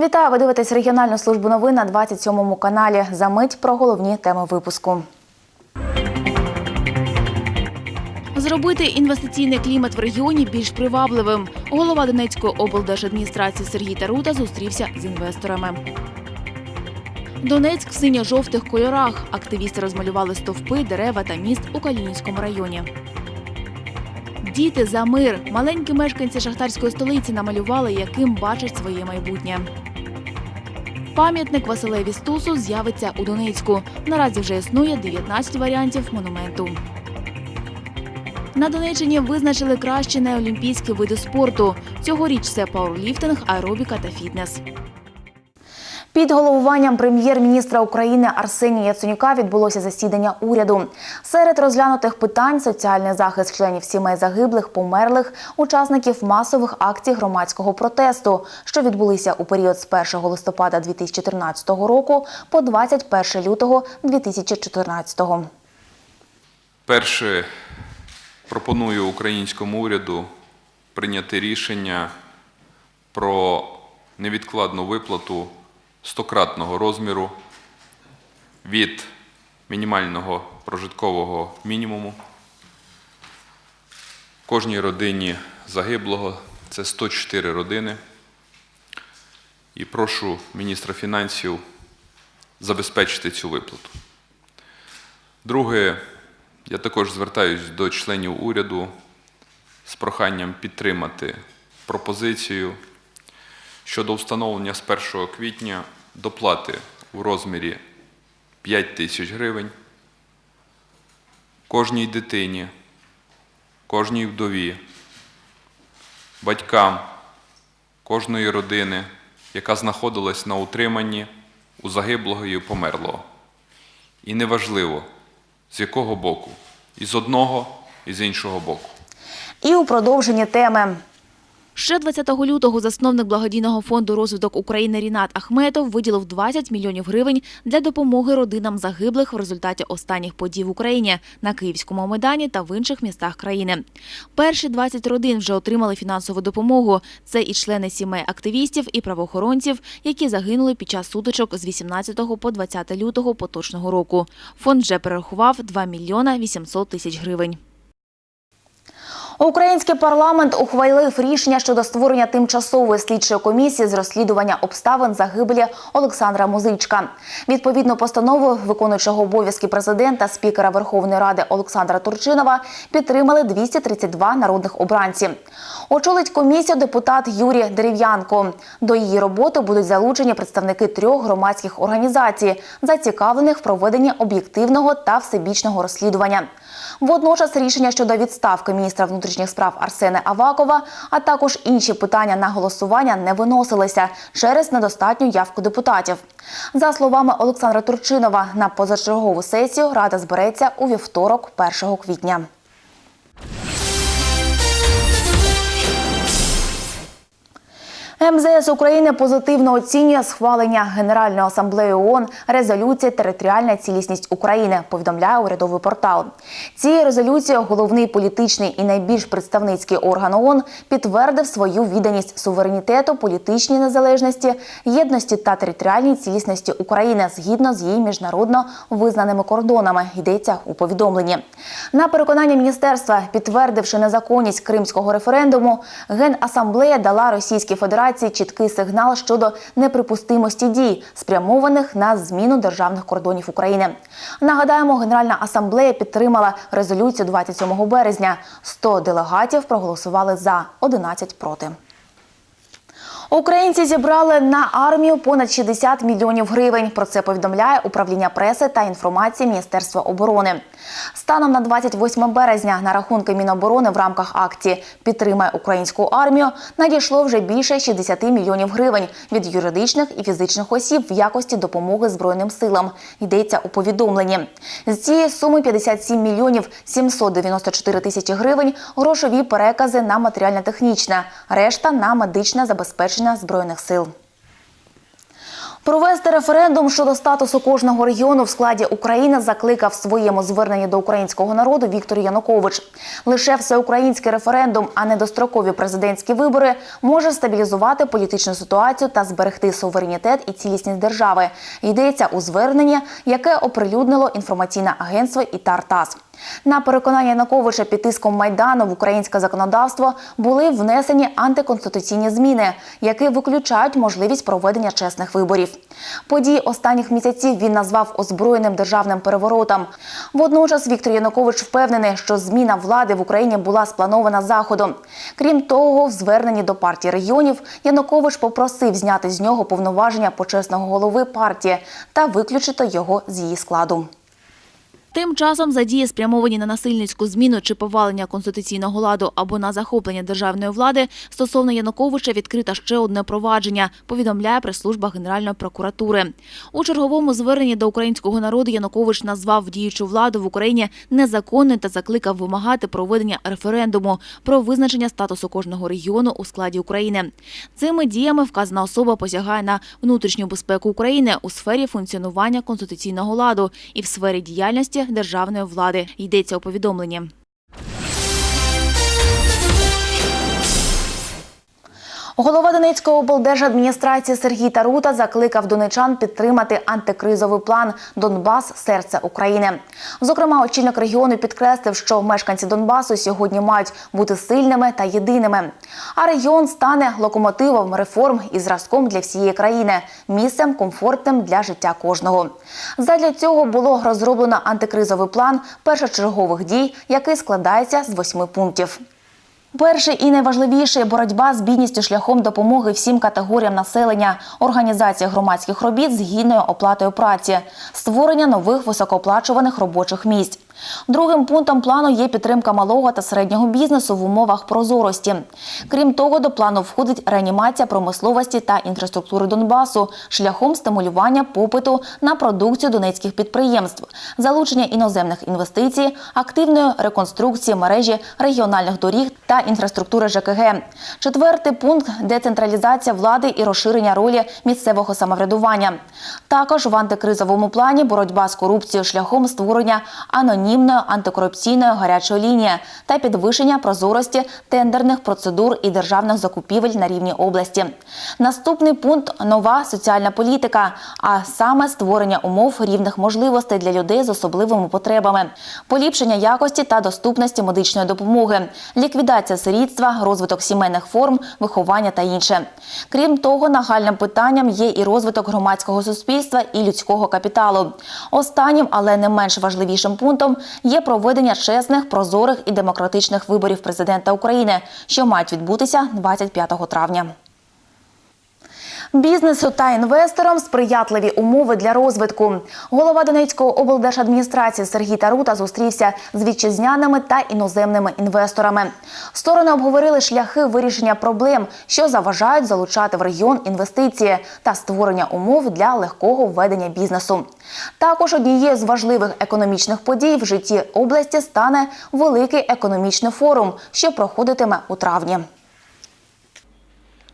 Вітаю! Ви дивитесь регіональну службу новин на 27-му каналі. За мить про головні теми випуску. Зробити інвестиційний клімат в регіоні більш привабливим. Голова Донецької облдержадміністрації Сергій Тарута зустрівся з інвесторами. Донецьк в синьо-жовтих кольорах. Активісти розмалювали стовпи, дерева та міст у Калінінському районі. Діти за мир. Маленькі мешканці шахтарської столиці намалювали, яким бачать своє майбутнє. Пам'ятник Василеві Стусу з'явиться у Донецьку. Наразі вже існує 19 варіантів монументу. На Донеччині визначили кращі неолімпійські види спорту. Цьогоріч це пауерліфтинг, аеробіка та фітнес. Під головуванням прем'єр-міністра України Арсенія Яценюка відбулося засідання уряду. Серед розглянутих питань соціальний захист членів сімей загиблих, померлих, учасників масових акцій громадського протесту, що відбулися у період з 1 листопада 2013 року по 21 лютого 2014. Перше, пропоную українському уряду прийняти рішення про невідкладну виплату стократного розміру від мінімального прожиткового мінімуму кожній родині загиблого. Це 104 родини. І прошу міністра фінансів забезпечити цю виплату. Друге, я також звертаюся до членів уряду з проханням підтримати пропозицію щодо встановлення з 1 квітня доплати у розмірі 5 тисяч гривень кожній дитині, кожній вдові, батькам кожної родини, яка знаходилась на утриманні у загиблого і померлого. І неважливо, з якого боку, і з одного, і з іншого боку. І у продовженні теми. Ще 20 лютого засновник благодійного фонду розвиток України Рінат Ахметов виділив 20 мільйонів гривень для допомоги родинам загиблих в результаті останніх подій в Україні на Київському майдані та в інших містах країни. Перші 20 родин вже отримали фінансову допомогу. Це і члени сімей активістів, і правоохоронців, які загинули під час сутичок з 18 по 20 лютого поточного року. Фонд вже перерахував 2 мільйона 800 тисяч гривень. Український парламент ухвалив рішення щодо створення тимчасової слідчої комісії з розслідування обставин загибелі Олександра Музичка. Відповідну постанову виконуючого обов'язки президента спікера Верховної Ради Олександра Турчинова підтримали 232 народних обранці. Очолить комісію депутат Юрій Дерев'янко. До її роботи будуть залучені представники трьох громадських організацій, зацікавлених в проведенні об'єктивного та всебічного розслідування. Водночас рішення щодо відставки міністра внутрішніх справ Арсени Авакова, а також інші питання на голосування не виносилися через недостатню явку депутатів. За словами Олександра Турчинова, на позачергову сесію рада збереться у вівторок, 1 квітня. МЗС України позитивно оцінює схвалення Генеральної асамблеї ООН резолюції Територіальна цілісність України. Повідомляє урядовий портал. Цією резолюцією головний політичний і найбільш представницький орган ООН підтвердив свою відданість суверенітету, політичній незалежності, єдності та територіальній цілісності України згідно з її міжнародно визнаними кордонами. Йдеться у повідомленні. На переконання міністерства, підтвердивши незаконність кримського референдуму, Генасамблея дала Російській Федерації чіткий сигнал щодо неприпустимості дій, спрямованих на зміну державних кордонів України. Нагадаємо, Генеральна асамблея підтримала резолюцію 27 березня. 100 делегатів проголосували за, 11 проти. Українці зібрали на армію понад 60 мільйонів гривень. Про це повідомляє управління преси та інформації Міністерства оборони. Станом на 28 березня на рахунки Міноборони в рамках акції Підтримай українську армію надійшло вже більше 60 мільйонів гривень від юридичних і фізичних осіб в якості допомоги Збройним силам. Йдеться у повідомленні. З цієї суми 57 мільйонів 794 тисячі гривень грошові перекази на матеріально-технічне, решта на медичне забезпечення Збройних сил. Провести референдум щодо статусу кожного регіону в складі України закликав в своєму зверненні до українського народу Віктор Янукович. Лише всеукраїнський референдум, а не дострокові президентські вибори, може стабілізувати політичну ситуацію та зберегти суверенітет і цілісність держави. Йдеться у зверненні, яке оприлюднило інформаційне агентство «Ітар-ТАСС». На переконання Януковича під тиском майдану в українське законодавство були внесені антиконституційні зміни, які виключають можливість проведення чесних виборів. Події останніх місяців він назвав озброєним державним переворотом. Водночас Віктор Янукович впевнений, що зміна влади в Україні була спланована заходом. Крім того, в зверненні до партії регіонів Янукович попросив зняти з нього повноваження почесного голови партії та виключити його з її складу. Тим часом за дії, спрямовані на насильницьку зміну чи повалення конституційного ладу або на захоплення державної влади, стосовно Януковича відкрита ще одне провадження, повідомляє прес-служба Генеральної прокуратури. У черговому зверненні до українського народу Янукович назвав діючу владу в Україні незаконною та закликав вимагати проведення референдуму про визначення статусу кожного регіону у складі України. Цими діями вказана особа посягає на внутрішню безпеку України у сфері функціонування конституційного ладу і в сфері діяльності державної влади. Йдеться у повідомленні. Голова Донецької облдержадміністрації Сергій Тарута закликав донечан підтримати антикризовий план Донбас серце України. Зокрема, очільник регіону підкреслив, що мешканці Донбасу сьогодні мають бути сильними та єдиними. А регіон стане локомотивом реформ і зразком для всієї країни, місцем комфортним для життя кожного. Задля цього було розроблено антикризовий план першочергових дій, який складається з восьми пунктів. Перший і найважливіший боротьба з бідністю шляхом допомоги всім категоріям населення, організація громадських робіт з гідною оплатою праці, створення нових високооплачуваних робочих місць. Другим пунктом плану є підтримка малого та середнього бізнесу в умовах прозорості. Крім того, до плану входить реанімація промисловості та інфраструктури Донбасу шляхом стимулювання попиту на продукцію донецьких підприємств, залучення іноземних інвестицій, активної реконструкції мережі регіональних доріг та інфраструктури ЖКГ. Четвертий пункт децентралізація влади і розширення ролі місцевого самоврядування. Також в антикризовому плані боротьба з корупцією шляхом створення анонімної антикорупційної гарячої лінії та підвищення прозорості тендерних процедур і державних закупівель на рівні області. Наступний пункт нова соціальна політика, а саме створення умов рівних можливостей для людей з особливими потребами, поліпшення якості та доступності медичної допомоги, ліквідація сирітства, розвиток сімейних форм, виховання та інше. Крім того, нагальним питанням є і розвиток громадського суспільства і людського капіталу. Останнім, але не менш важливішим пунктом є проведення чесних, прозорих і демократичних виборів президента України, що мають відбутися 25 травня. Бізнесу та інвесторам сприятливі умови для розвитку. Голова Донецької облдержадміністрації Сергій Тарута зустрівся з вітчизняними та іноземними інвесторами. Сторони обговорили шляхи вирішення проблем, що заважають залучати в регіон інвестиції та створення умов для легкого введення бізнесу. Також однією з важливих економічних подій в житті області стане великий економічний форум, що проходитиме у травні.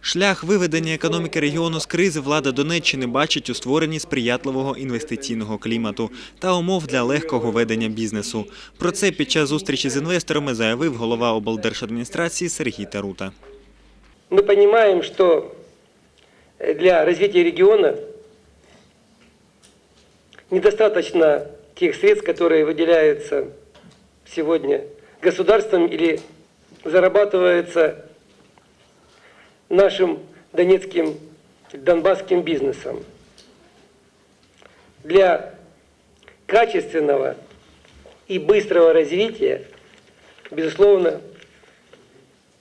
Шлях виведення економіки регіону з кризи влада Донеччини бачить у створенні сприятливого інвестиційного клімату та умов для легкого ведення бізнесу. Про це під час зустрічі з інвесторами заявив голова облдержадміністрації Сергій Тарута. Мы понимаем, что для развития региона недостаточно тех средств, которые выделяются сегодня государством или зарабатываются нашим донецким, донбасским бизнесом. Для качественного и быстрого развития, безусловно,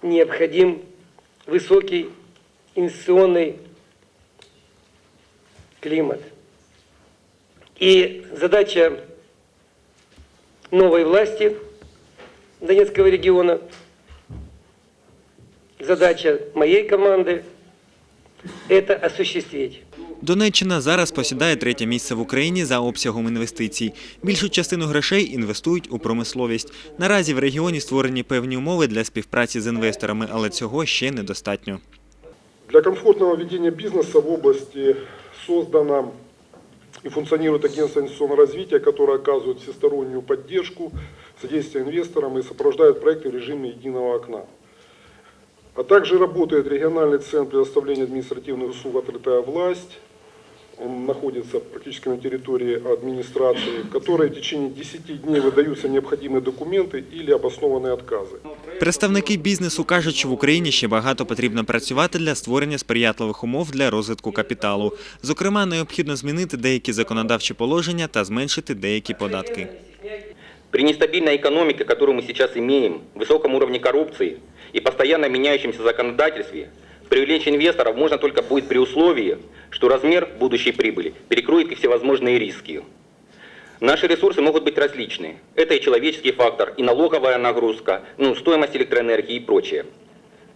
необходим высокий инвестиционный климат. И задача новой власти Донецкого региона, задача моей команды – это осуществить Донеччина зараз посідає третє місце в Україні за обсягом інвестицій. Більшу частину грошей інвестують у промисловість. Наразі в регіоні створені певні умови для співпраці з інвесторами, але цього ще недостатньо. Для комфортного ведения бизнеса в области создано и функционирует агентство инвестиционного развития, которое оказывает всестороннюю поддержку, содействие инвесторам и сопровождает проекты в режиме единого окна. А также работает региональный центр предоставления административных услуг «Открытая власть». Он находится практически на территории администрации, в которой в течение 10 дней выдаются необходимые документы или обоснованные отказы. Представники бізнесу кажуть, що в Україні ще багато потрібно працювати для створення сприятливих умов для розвитку капіталу. Зокрема, необхідно змінити деякі законодавчі положення та зменшити деякі податки. При нестабильной экономике, которую мы сейчас имеем, высоком уровне коррупции И постоянно меняющемся законодательстве, привлечь инвесторов можно только будет при условии, что размер будущей прибыли перекроет и всевозможные риски. Наши ресурсы могут быть различны. Это и человеческий фактор, и налоговая нагрузка, ну, стоимость электроэнергии и прочее.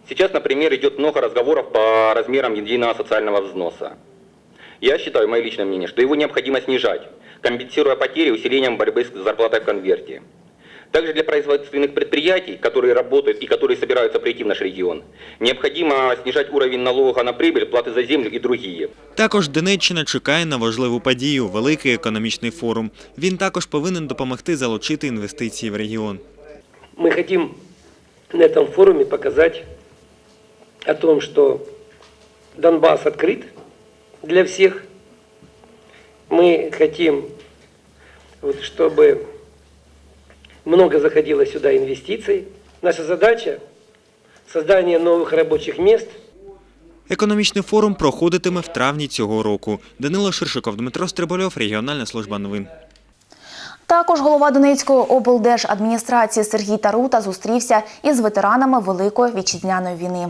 Сейчас, например, идет много разговоров по размерам единого социального взноса. Я считаю, мое личное мнение, что его необходимо снижать, компенсируя потери усилением борьбы с зарплатой в конверте. Также для производственных предприятий, которые работают и которые собираются прийти в наш регион, необходимо снижать уровень налога на прибыль, платы за землю и другие. Також Донеччина чекає на важливу подію великий економічний форум. Він також повинен допомогти залучити інвестиції в регіон. Мы хотим на этом форуме показать о том, что Донбасс открыт для всех. Мы хотим, вот, чтобы много заходило сюда инвестиций. Наша задача – создание новых рабочих мест – Економічний форум проходитиме в травні цього року. Данило Ширшиков, Дмитро Стрибольов, регіональна служба новин. Також голова Донецької облдержадміністрації Сергій Тарута зустрівся із ветеранами Великої вітчизняної війни.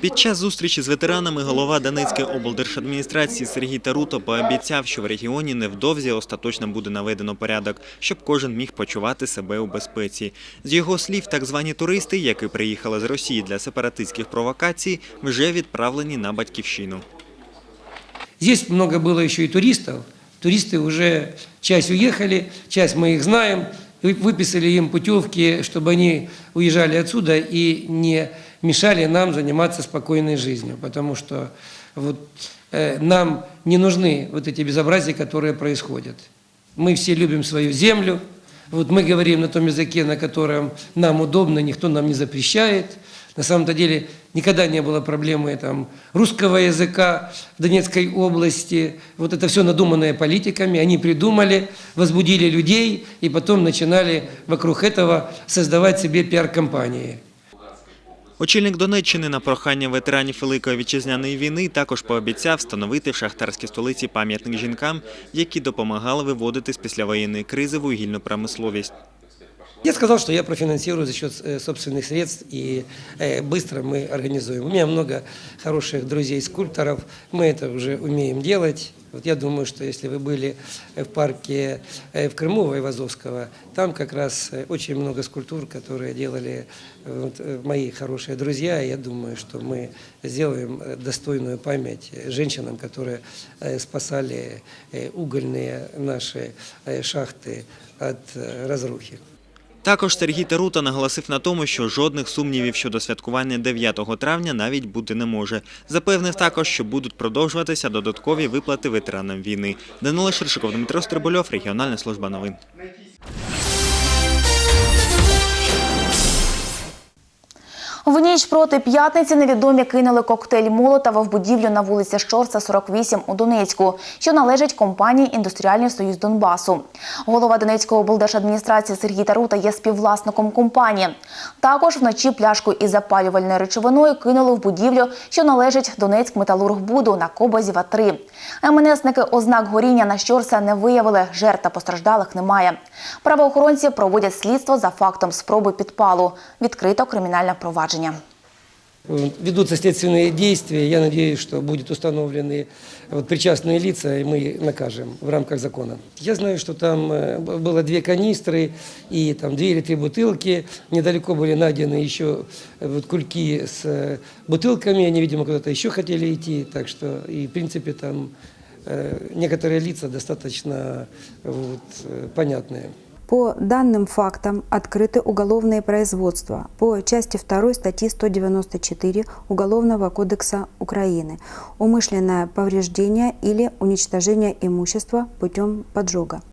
Під час зустрічі з ветеранами голова Донецької облдержадміністрації Сергій Таруто пообіцяв, що в регіоні невдовзі остаточно буде наведено порядок, щоб кожен міг почувати себе у безпеці. З його слів, так звані туристи, які приїхали з Росії для сепаратистських провокацій, вже відправлені на батьківщину. Здесь много было еще и туристов. Туристы уже часть уехали, часть мы их знаем. Вы- Выписали им путевки, чтобы они уезжали отсюда и не мешали нам заниматься спокойной жизнью. Потому что вот, э, нам не нужны вот эти безобразия, которые происходят. Мы все любим свою землю. Вот мы говорим на том языке, на котором нам удобно, никто нам не запрещает. На самом-то деле никогда не было проблемы там, русского языка в Донецкой области. Вот это все надуманное политиками. Они придумали, возбудили людей и потом начинали вокруг этого создавать себе пиар-компании. Очільник Донеччини на прохання ветеранів Великої вітчизняної війни також пообіцяв встановити в шахтарській столиці пам'ятник жінкам, які допомагали виводити з післявоєнної кризи вугільну промисловість. Я сказал, что я профинансирую за счет э, собственных средств и э, быстро мы организуем. У меня много хороших друзей-скульпторов, мы это уже умеем делать. Вот я думаю, что если вы были в парке э, в Крыму, в Айвазовского, там как раз э, очень много скульптур, которые делали э, вот, э, мои хорошие друзья. Я думаю, что мы сделаем э, достойную память э, женщинам, которые э, спасали э, угольные наши э, шахты от э, разрухи. Також Сергій Тарута наголосив на тому, що жодних сумнівів щодо святкування 9 травня навіть бути не може. Запевнив також, що будуть продовжуватися додаткові виплати ветеранам війни. Данило Ширшиков, Дмитро Стрибольов, регіональна служба новин. В ніч проти п'ятниці невідомі кинули коктейль Молотова в будівлю на вулиці Щорса, 48 у Донецьку, що належить компанії Індустріальний союз Донбасу. Голова Донецької облдержадміністрації Сергій Тарута є співвласником компанії. Також вночі пляшку із запалювальною речовиною кинули в будівлю, що належить Донецьк Металургбуду на Кобазєва 3. МНСники ознак горіння на Щорса не виявили. Жертв та постраждалих немає. Правоохоронці проводять слідство за фактом спроби підпалу. Відкрито кримінальне провадження. Вот, Ведутся следственные действия. Я надеюсь, что будут установлены вот, причастные лица, и мы накажем в рамках закона. Я знаю, что там э, было две канистры и там две или три бутылки. Недалеко были найдены еще э, вот, кульки с э, бутылками. Они, видимо, куда-то еще хотели идти. Так что, и, в принципе, там некоторые лица достаточно вот, понятные. По данным фактам открыты уголовные производства по части 2 статьи 194 Уголовного кодекса Украины «Умышленное повреждение или уничтожение имущества путем поджога».